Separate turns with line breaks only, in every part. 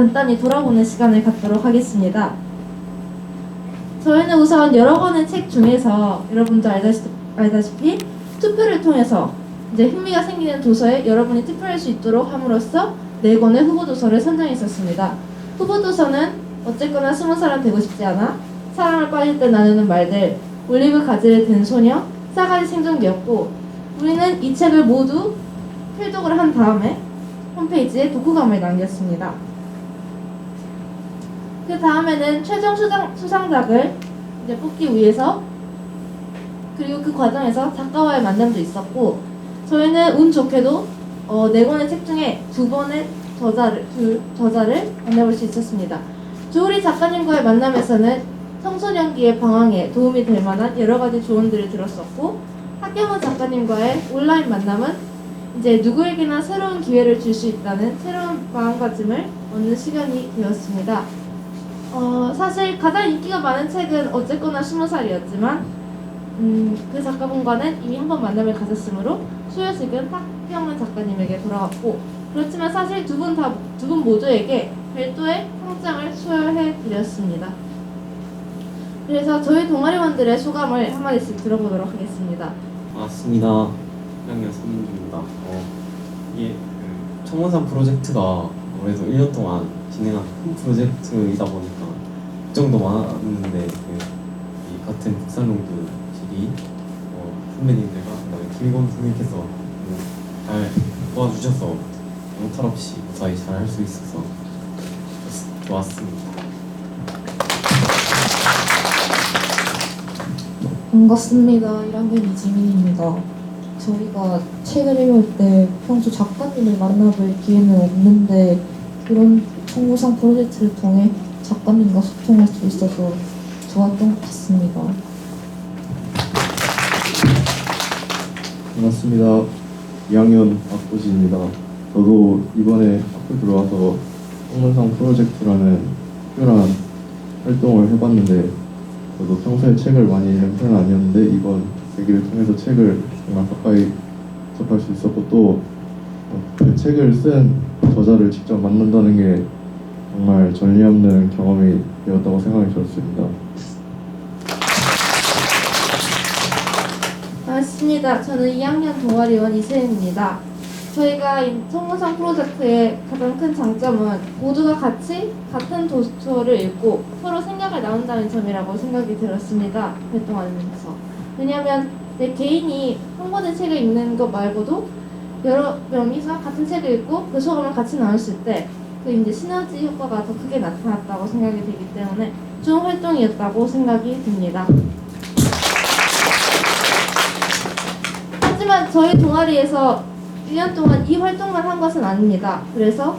간단히 돌아보는 시간을 갖도록 하겠습니다. 저희는 우선 여러 권의 책 중에서 여러분도 알다시피, 투표를 통해서 이제 흥미가 생기는 도서에 여러분이 투표할 수 있도록 함으로써 네 권의 후보 도서를 선정했었습니다. 후보 도서는 어쨌거나 스무 살은 되고 싶지 않아, 사랑을 빠질 때 나누는 말들, 올리브 가지를 든 소녀, 싸가지 생존기였고 우리는 이 책을 모두 필독을 한 다음에 홈페이지에 독후감을 남겼습니다. 그 다음에는 최종 수상, 수상작을 이제 뽑기 위해서 그리고 그 과정에서 작가와의 만남도 있었고 저희는 운 좋게도 어, 네 권의 책 중에 두 번의 저자를 두 저자를 만나볼 수 있었습니다. 조우리 작가님과의 만남에서는 청소년기의 방황에 도움이 될 만한 여러 가지 조언들을 들었었고 학경호 작가님과의 온라인 만남은 이제 누구에게나 새로운 기회를 줄 수 있다는 새로운 마음가짐을 얻는 시간이 되었습니다. 어, 사실 가장 인기가 많은 책은 어쨌거나 스무 살이었지만 음, 그 작가분과는 이미 한 번 만남을 가졌으므로 수여식은 박경은 작가님에게 돌아갔고 그렇지만 사실 두 분 다 두 분 모두에게 별도의 상장을 수여해 드렸습니다. 그래서 저희 동아리원들의 소감을 한마디씩 들어보도록 하겠습니다.
반갑습니다. 1학년 서민주입니다. 어, 이게 그 청원산 프로젝트가 올해도 1년 동안 진행한 큰 프로젝트이다 보니까 걱 정도 많았는데 그, 이 같은 국산농구실이 어, 선배님들과 김건 선생님께서 음, 잘 도와주셔서 영탈 없이 무사히 잘 할 수 있어서 좋- 좋았습니다.
반갑습니다. 1학년 이지민입니다. 저희가 책을 읽을 때 평소 작가님을 만나볼 기회는 없는데 이런 청구상 프로젝트를 통해 작가님과 소통할 수 있어서 좋았던 것 같습니다.
반갑습니다. 2학년 박보진입니다. 저도 이번에 학교 들어와서 성문상 프로젝트라는 특별한 활동을 해봤는데 저도 평소에 책을 많이 읽는 편은 아니었는데 이번 계기를 통해서 책을 정말 가까이 접할 수 있었고 또 그 책을 쓴 저자를 직접 만난다는 게 정말 전례 없는 경험이 되었다고 생각이 들었습니다.
반갑습니다. 저는 2학년 동아리원 이세은입니다. 저희가 이 청문상 프로젝트의 가장 큰 장점은 모두가 같이 같은 도서를 읽고 서로 생각을 나눈다는 점이라고 생각이 들었습니다. 활동하면서. 왜냐하면 내 개인이 한 권의 책을 읽는 것 말고도 여러 명이서 같은 책을 읽고 그 소감을 같이 나눴을 때 그 이제 시너지 효과가 더 크게 나타났다고 생각이 되기 때문에 좋은 활동이었다고 생각이 듭니다. 하지만 저희 동아리에서 1년 동안 이 활동만 한 것은 아닙니다. 그래서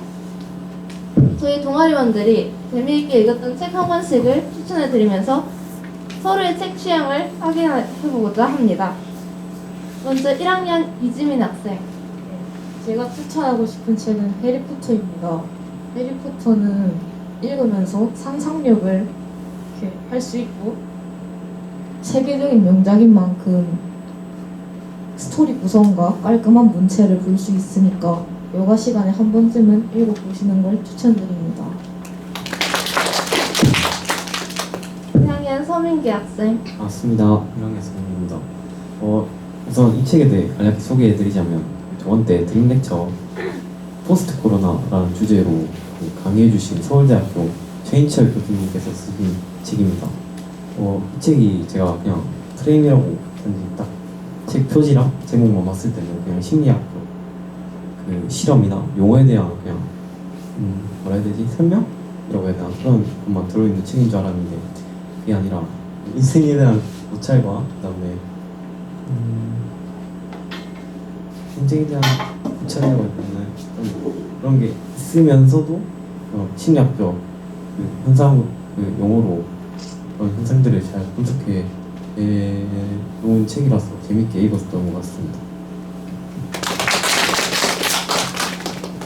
저희 동아리원들이 재미있게 읽었던 책 한 권씩을 추천해 드리면서 서로의 책 취향을 확인해 보고자 합니다. 먼저 1학년 이지민 학생.
제가 추천하고 싶은 책은 해리포터입니다. 해리포터는 읽으면서 상상력을 이렇게 할 수 있고 세계적인 명작인 만큼 스토리 구성과 깔끔한 문체를 볼 수 있으니까 여가 시간에 한 번쯤은 읽어보시는 걸 추천드립니다.
2학년 서민기 학생.
반갑습니다. 1학년 성민입니다. 어, 우선 이 책에 대해 간략히 소개해드리자면 저번 때 드림 렉처 포스트 코로나라는 주제로 그 강의해 주신 서울대학교 최인철 교수님께서 쓰신 책입니다. 어, 이 책이 제가 그냥 프레임이라고 단지 딱책 표지랑 제목만 봤을 때는 그냥 심리학적 그 실험이나 용어에 대한 그냥 음, 뭐라 해야 되지? 설명이라고 해야 되나? 그런 것만 들어있는 책인 줄 알았는데 그게 아니라 인생에 대한 고찰과 그다음에 음, 인생에 대한 고찰이라고 해야 되나? 좀 그런 게 있으면서도 어, 심리학적 그 현상 그 용어로 그런 현상들을 잘 분석해 에, 놓은 책이라서 재밌게 읽었던 것 같습니다.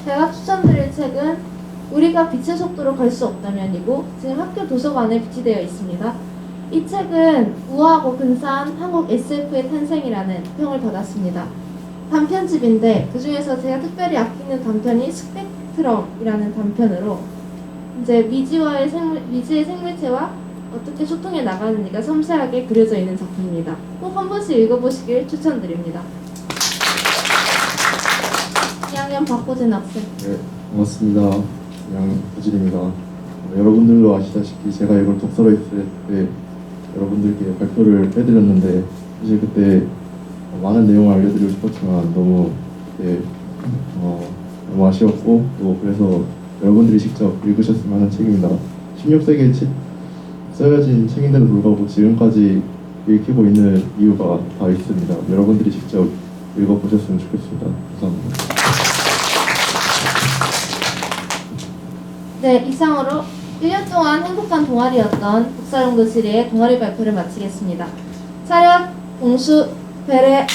제가 추천드릴 책은 우리가 빛의 속도로 갈 수 없다면이고 지금 학교 도서관에 비치되어 있습니다. 이 책은 우아하고 근사한 한국 SF의 탄생이라는 평을 받았습니다. 단편집인데 그 중에서 제가 특별히 아끼는 단편이 스펙트럼이라는 단편으로 이제 미지와의 생물, 미지의 생물체와 어떻게 소통해 나가는지가 섬세하게 그려져 있는 작품입니다. 꼭 한 번씩 읽어보시길 추천드립니다. 2학년 박호진 학생.
네, 반갑습니다. 양 부질입니다. 어, 여러분들도 아시다시피 제가 이걸 독서로 했을 때 여러분들께 발표를 해드렸는데 사실 그때 어, 많은 내용을 알려드리고 싶었지만 너무 그때 어, 너무 아쉬웠고 또 그래서 여러분들이 직접 읽으셨으면 하는 책입니다. 16세기에 치, 써여진 책인데도 불구하고 지금까지 읽히고 있는 이유가 다 있습니다. 여러분들이 직접 읽어보셨으면 좋겠습니다. 감사합니다.
네, 이상으로 1년 동안 행복한 동아리였던 북사연구실의 동아리 발표를 마치겠습니다. 차렷, 공수, 배례,